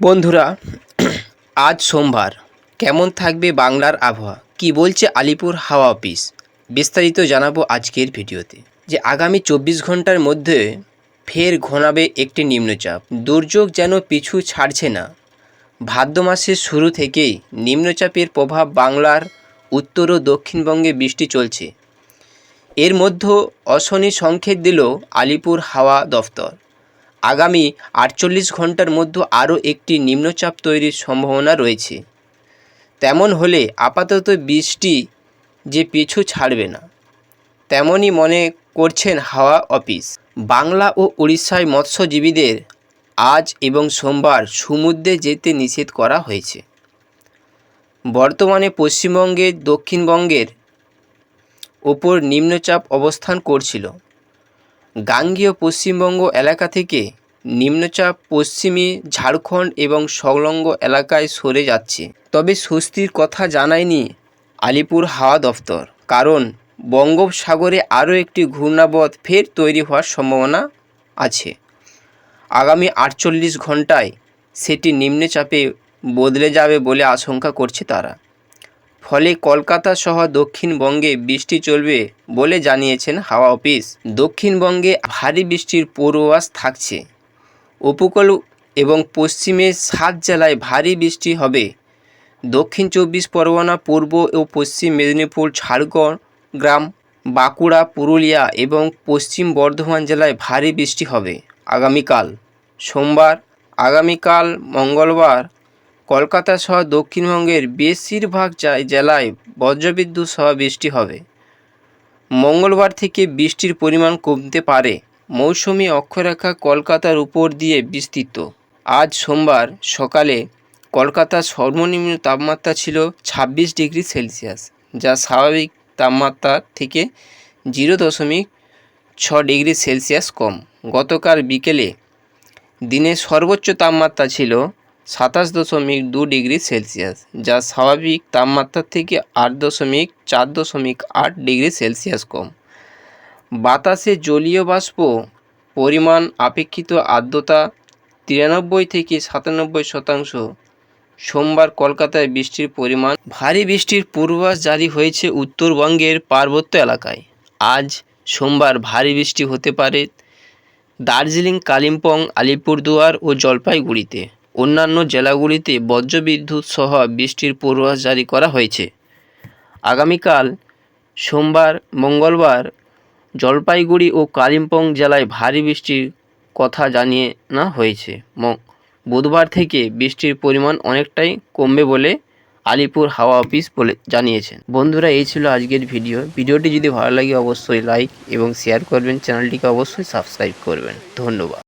বন্ধুরা, আজ সোমবার। কেমন থাকবে বাংলার আবহাওয়া? কি বলছে আলিপুর হাওয়া অফিস? বিস্তারিত জানাব আজকের ভিডিওতে। যে আগামী চব্বিশ ঘণ্টার মধ্যে ফের ঘনাবে একটি নিম্নচাপ। দুর্যোগ যেন পিছু ছাড়ছে না। ভাদ্র মাসের শুরু থেকেই নিম্নচাপের প্রভাব বাংলার উত্তর ও দক্ষিণবঙ্গে বৃষ্টি চলছে। এর মধ্যে অশনি সংকেত দিল আলিপুর হাওয়া দফতর। আগামী আটচল্লিশ ঘণ্টার মধ্যে আরও একটি নিম্নচাপ তৈরির সম্ভাবনা রয়েছে। তেমন হলে আপাতত বৃষ্টি যে পিছু ছাড়বে না। তেমনই মনে করছেন হাওয়া অফিস। বাংলা ও উড়িষ্যায় মৎস্যজীবীদের আজ এবং সোমবার সমুদ্রে যেতে নিষেধ করা হয়েছে। বর্তমানে পশ্চিমবঙ্গের দক্ষিণবঙ্গের ওপর নিম্নচাপ অবস্থান করছিল। গাঙ্গীয় পশ্চিমবঙ্গ এলাকা থেকে নিম্নচাপ পশ্চিমে ঝাড়খণ্ড এবং সংলগ্ন এলাকায় সরে যাচ্ছে। তবে স্বস্তির কথা জানায়নি আলিপুর হাওয়া দফতর, কারণ বঙ্গোপসাগরে আরও একটি ঘূর্ণাবধ ফের তৈরি হওয়ার সম্ভাবনা আছে। আগামী আটচল্লিশ ঘন্টায় সেটি নিম্নচাপে বদলে যাবে বলে আশঙ্কা করছে তারা। ফলে কলকাতা সহ দক্ষিণবঙ্গে বৃষ্টি চলবে বলে জানিয়েছেন হাওয়া অফিস। দক্ষিণবঙ্গে ভারী বৃষ্টির পূর্বাভাস থাকছে। উপকূল এবং পশ্চিমে সাত জেলায় ভারী বৃষ্টি হবে। দক্ষিণ চব্বিশ পরগনা, পূর্ব ও পশ্চিম মেদিনীপুর ঝাড়খণ্ড গ্রাম, বাঁকুড়া, পুরুলিয়া এবং পশ্চিম বর্ধমান জেলায় ভারী বৃষ্টি হবে। আগামীকাল সোমবার, আগামীকাল মঙ্গলবার কলকাতা সহ দক্ষিণবঙ্গের বেশিরভাগ জেলায় বজ্রবিদ্যুৎ সহ বৃষ্টি হবে। মঙ্গলবার থেকে বৃষ্টির পরিমাণ কমতে পারে। মৌসুমি অক্ষরেখা কলকাতার উপর দিয়ে বিস্তৃত। আজ সোমবার সকালে কলকাতার সর্বনিম্ন তাপমাত্রা ছিল ছাব্বিশ ডিগ্রি সেলসিয়াস, যা স্বাভাবিক তাপমাত্রা থেকে জিরো দশমিক ছ ডিগ্রি সেলসিয়াস কম। গতকাল বিকেলে দিনের সর্বোচ্চ তাপমাত্রা ছিল সাতাশ দশমিক দু ডিগ্রি সেলসিয়াস, যা স্বাভাবিক তাপমাত্রার থেকে আট দশমিক চার দশমিক আট ডিগ্রি সেলসিয়াস কম। বাতাসে জলীয় বাষ্প পরিমাণ আপেক্ষিত আর্দ্রতা তিরানব্বই থেকে সাতানব্বই শতাংশ। সোমবার কলকাতায় বৃষ্টির পরিমাণ, ভারী বৃষ্টির পূর্বাভাস জারি হয়েছে উত্তরবঙ্গের পার্বত্য এলাকায়। আজ সোমবার ভারী বৃষ্টি হতে পারে দার্জিলিং, কালিম্পং, আলিপুরদুয়ার ও জলপাইগুড়িতে। অন্যান্য জেলাগুলিতে বজ্রবিদ্যুৎ সহ বৃষ্টির পূর্বাভাস জারি করা হয়েছে। আগামীকাল সোমবার, মঙ্গলবার জলপাইগুড়ি ও কালিম্পং জেলায় ভারী বৃষ্টির কথা জানিয়ে না হয়েছে। বুধবার থেকে বৃষ্টির পরিমাণ অনেকটাই কমবে বলে আলিপুর হাওয়া অফিস বলে জানিয়েছেন। বন্ধুরা, এই ছিল আজকের ভিডিও। ভিডিওটি যদি ভালো লাগে, অবশ্যই লাইক এবং শেয়ার করবেন। চ্যানেলটিকে অবশ্যই সাবস্ক্রাইব করবেন। ধন্যবাদ।